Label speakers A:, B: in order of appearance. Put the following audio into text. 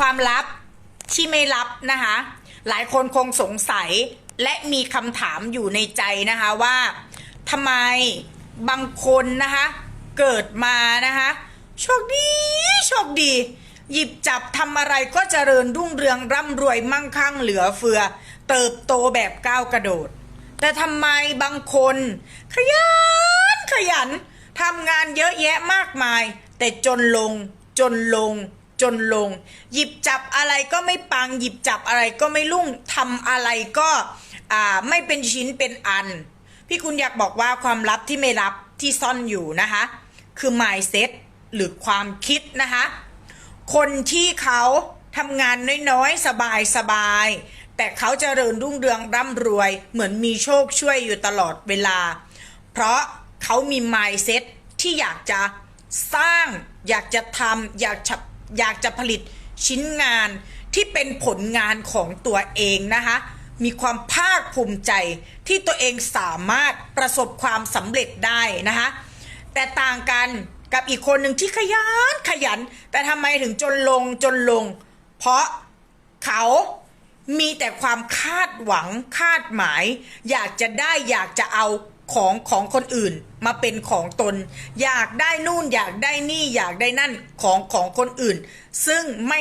A: ความลับที่ไม่ลับนะคะ หลายคนคงสงสัยและมีคำถามอยู่ในใจนะคะว่าทำไมบางคนนะคะ เกิดมานะคะ โชคดีโชคดี หยิบจับทำอะไรก็เจริญรุ่งเรืองร่ำรวยมั่งคั่งเหลือเฟือ เติบโตแบบก้าวกระโดด แต่ทำไมบางคน ขยันขยันทำงานเยอะแยะมากมาย แต่จนลงจนลง จนลง หยิบจับอะไรก็ไม่ปัง หยิบจับอะไรก็ไม่รุ่งทำอะไรก็ไม่เป็นชิ้นเป็นอัน พี่คุณอยากบอกว่าความลับที่ไม่ลับที่ซ่อนอยู่นะคะ คือ mindset หรือความคิดนะคะ คนที่เขาทำงานน้อยๆ สบายๆแต่เขาเจริญรุ่งเรืองร่ำรวย เหมือนมีโชคช่วยอยู่ตลอดเวลา เพราะเขามี mindset ที่อยากจะสร้างอยากจะทำอยากจะ อยากจะผลิตชิ้นงานที่เป็นผลงานของตัวเองนะคะมีความภาคภูมิใจที่ตัวเองสามารถประสบความสำเร็จได้นะคะแต่ต่างกันกับอีกคนหนึ่งที่ขยันขยัน แต่ทำไมถึงจนลงจนลง เพราะเขามีแต่ความคาดหวังคาดหมาย อยากจะได้อยากจะเอา ของของคนอื่นมาเป็นของตน อยากได้นู่นอยากได้นี่อยากได้นั่นของของคนอื่น ซึ่งไม่